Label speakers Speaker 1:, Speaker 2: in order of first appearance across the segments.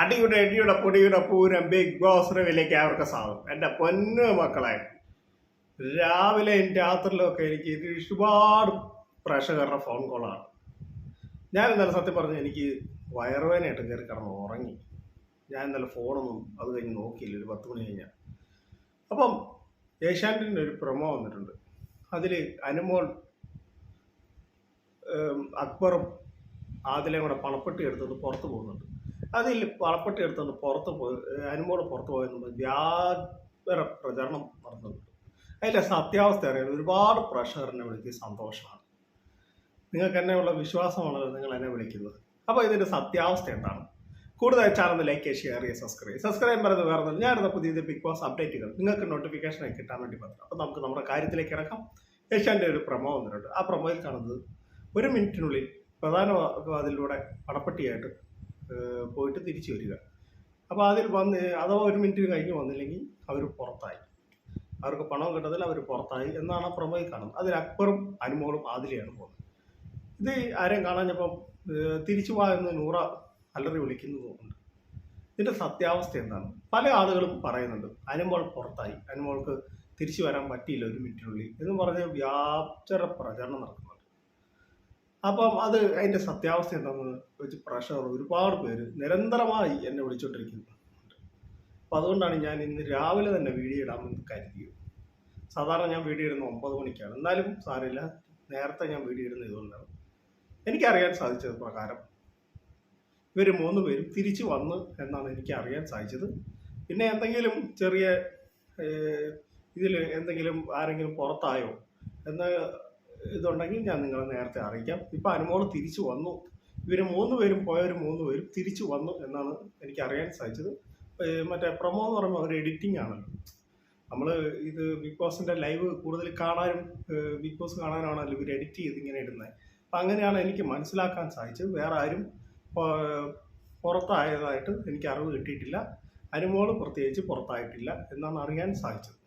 Speaker 1: അടിയുടെ അടിയുടെ പൊടിയുടെ പൂരം ബിഗ് ബോസ് റവിലേക്ക് അവർക്ക് സാധനം എന്റെ പൊന്നു മക്കളെ രാവിലെയും രാത്രിയിലും ഒക്കെ എനിക്ക് ഇത് ഒരുപാട് പ്രേക്ഷകരുടെ ഫോൺ കോളാണ് ഞാൻ ഇന്നലെ സത്യം പറഞ്ഞു എനിക്ക് വയറുവേനായിട്ട് കയറി കിടന്ന് ഉറങ്ങി. ഞാൻ ഇന്നലെ ഫോണൊന്നും അത് കഴിഞ്ഞ് നോക്കിയില്ല ഒരു പത്ത് മണി കഴിഞ്ഞാൽ അപ്പം ഏഷ്യാനെറ്റിന്റെ ഒരു പ്രൊമോ വന്നിട്ടുണ്ട്. അതിൽ അനുമോൾ അക്ബറും ആദിലയും കൂടെ പണപ്പെട്ടി എടുത്തുകൊണ്ട് പുറത്ത് പോകുന്നുണ്ട്. അതിൽ വളപ്പെട്ടി എടുത്തുകൊണ്ട് പുറത്ത് പോയി അനുമോട് പുറത്ത് പോയെന്ന് വ്യാപര പ്രചരണം നടന്നിട്ടുണ്ട്. അതിന്റെ സത്യാവസ്ഥ അറിയാൻ ഒരുപാട് പ്രഷറിനെ വിളിച്ച് സന്തോഷമാണ്. നിങ്ങൾക്ക് എന്നെയുള്ള വിശ്വാസമാണല്ലോ നിങ്ങൾ എന്നെ വിളിക്കുന്നത്. അപ്പോൾ ഇതിന്റെ സത്യാവസ്ഥ എന്താണ്? കൂടുതൽ ചാനൽ ലൈക്ക് ഷെയർ ചെയ്യുക സബ്സ്ക്രൈബ് സബ്സ്ക്രൈബ് പറയുന്നത് വേറെ ഒന്നും ഞാനിരുന്ന പുതിയ ബിഗ് ബോസ് അപ്ഡേറ്റുകൾ നിങ്ങൾക്ക് നോട്ടിഫിക്കേഷൻ കിട്ടാൻ വേണ്ടി പറ്റും അപ്പോൾ നമുക്ക് നമ്മുടെ കാര്യത്തിലേക്ക് ഇറക്കാം. ഏഷ്യാന്റെ ഒരു പ്രമോ വന്നിട്ടുണ്ട്. ആ പ്രമോയിൽ കാണുന്നത് ഒരു മിനിറ്റിനുള്ളിൽ പ്രധാന അതിലൂടെ പണപ്പെട്ടിയായിട്ട് പോയിട്ട് തിരിച്ചു വരിക. അപ്പോൾ അതിൽ വന്ന് അഥവാ ഒരു മിനിറ്റ് കഴിഞ്ഞ് വന്നില്ലെങ്കിൽ അവർ പുറത്തായി. അവർക്ക് പണം കിട്ടത്തില്ല അവർ പുറത്തായി എന്നാണ് ആ പ്രമേയം കാണുന്നത്. അതിൽ അക്ബറും അനുമോളും ആദിലയാണ് പോകുന്നത്. ഇത് ആരെയും കാണാഞ്ഞപ്പം തിരിച്ചു വാ എന്ന് നൂറ അലറി വിളിക്കുന്നതുകൊണ്ട് ഇതിന്റെ സത്യാവസ്ഥ എന്താണ്? പല ആളുകളും പറയുന്നുണ്ട് അനുമോൾ പുറത്തായി അനുമോൾക്ക് തിരിച്ചു വരാൻ പറ്റിയില്ല ഒരു മിനിറ്റിനുള്ളിൽ എന്ന് പറഞ്ഞ് വ്യാപചര പ്രചരണം നടക്കുന്നുണ്ട് അപ്പം അത് അതിന്റെ സത്യാവസ്ഥ എന്താണെന്ന് വെച്ച് പ്രഷർ ഒരുപാട് പേര് നിരന്തരമായി എന്നെ വിളിച്ചുകൊണ്ടിരിക്കുന്നുണ്ട് അപ്പം അതുകൊണ്ടാണ് ഞാൻ ഇന്ന് രാവിലെ തന്നെ വീഡിയോ ഇടാമെന്ന് കരുതിയത്. സാധാരണ ഞാൻ വീഡിയോ ഇടുന്ന ഒമ്പത് മണിക്കാണ്. എന്നാലും സാരമില്ല നേരത്തെ ഞാൻ വീഡിയോ ഇടുന്ന ഇതുകൊണ്ടാണ്. എനിക്കറിയാൻ സാധിച്ചത് പ്രകാരം ഇവർ മൂന്ന് പേരും തിരിച്ചു വന്ന് എന്നാണ് എനിക്ക് അറിയാൻ സാധിച്ചത്. പിന്നെ എന്തെങ്കിലും ചെറിയ ഇതിൽ എന്തെങ്കിലും ആരെങ്കിലും പുറത്തായോ എന്ന ഇതുണ്ടെങ്കിൽ ഞാൻ നിങ്ങളെ നേരത്തെ അറിയിക്കാം. ഇപ്പം അനുമോൾ തിരിച്ചു വന്നു. ഇവർ മൂന്ന് പേരും പോയവർ മൂന്ന് പേരും തിരിച്ചു വന്നു എന്നാണ് എനിക്ക് അറിയാൻ സാധിച്ചത് മറ്റേ പ്രൊമോ എന്ന് പറയുമ്പോൾ അവർ എഡിറ്റിംഗ് ആണ്. നമ്മൾ ഇത് ബിഗ് ബോസിന്റെ ലൈവ് കൂടുതൽ കാണാനും ബിഗ് ബോസ് കാണാനാണല്ലോ ഇവർ എഡിറ്റ് ചെയ്ത് ഇങ്ങനെ ഇടുന്നത് അപ്പം അങ്ങനെയാണ് എനിക്ക് മനസ്സിലാക്കാൻ സാധിച്ചത്. വേറെ ആരും പുറത്തായതായിട്ട് എനിക്ക് അറിവ് കിട്ടിയിട്ടില്ല. അനുമോൾ പ്രത്യേകിച്ച് പുറത്തായിട്ടില്ല എന്നാണ് അറിയാൻ സാധിച്ചത്.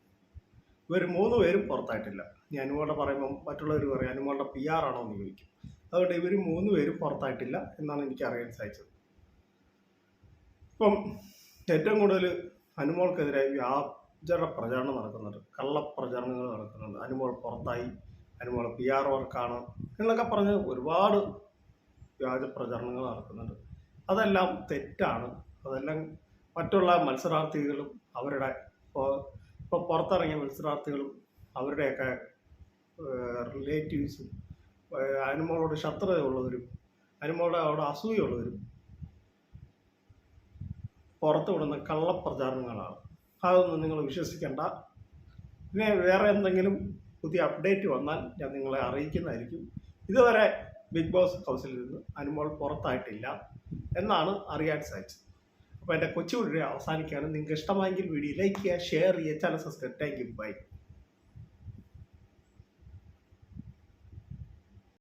Speaker 1: ഇവർ മൂന്ന് പേരും പുറത്തായിട്ടില്ല. ഞാൻ അനുമോളുടെ പറയുമ്പം മറ്റുള്ളവർ പറയും അനുമോളുടെ പി ആർ ആണോ? എന്ന് ചോദിക്കും. അതുകൊണ്ട് ഇവർ മൂന്ന് പേരും പുറത്തായിട്ടില്ല എന്നാണ് എനിക്ക് അറിയാൻ സാധിച്ചത്. ഇപ്പം ഏറ്റവും കൂടുതൽ അനുമോൾക്കെതിരെ വ്യാജ പ്രചാരണം നടക്കുന്നുണ്ട്. കള്ളപ്രചാരണങ്ങൾ നടക്കുന്നുണ്ട്. അനുമോൾ പുറത്തായി അനുമോൾ പി ആർ വർക്കാണ് എന്നൊക്കെ പറഞ്ഞ് ഒരുപാട് വ്യാജ പ്രചരണങ്ങൾ നടക്കുന്നുണ്ട്. അതെല്ലാം തെറ്റാണ്. അതെല്ലാം മറ്റുള്ള മത്സരാർത്ഥികളും അവരുടെ ഇപ്പോൾ പുറത്തിറങ്ങിയ മത്സരാർത്ഥികളും അവരുടെയൊക്കെ റിലേറ്റീവ്സും അനുമോളോട് ശത്രുതയുള്ളവരും അനുമോളുടെ അവിടെ അസൂയുള്ളവരും പുറത്തു വിടുന്ന കള്ളപ്രചാരണങ്ങളാണ്. അതൊന്നും നിങ്ങൾ വിശ്വസിക്കേണ്ട. പിന്നെ വേറെ എന്തെങ്കിലും പുതിയ അപ്ഡേറ്റ് വന്നാൽ ഞാൻ നിങ്ങളെ അറിയിക്കുന്നതായിരിക്കും. ഇതുവരെ ബിഗ് ബോസ് ഹൗസിൽ നിന്ന് അനുമോൾ പുറത്തായിട്ടില്ല എന്നാണ് അറിയാൻ സാധിച്ചത്. അപ്പോൾ എന്റെ കൊച്ചു വീഡിയോ അവസാനിക്കുകയാണ്. നിങ്ങൾക്ക് ഇഷ്ടമായെങ്കിൽ വീഡിയോ ലൈക്ക് ചെയ്യുക ഷെയർ ചെയ്യുക channel subscribe thank you bye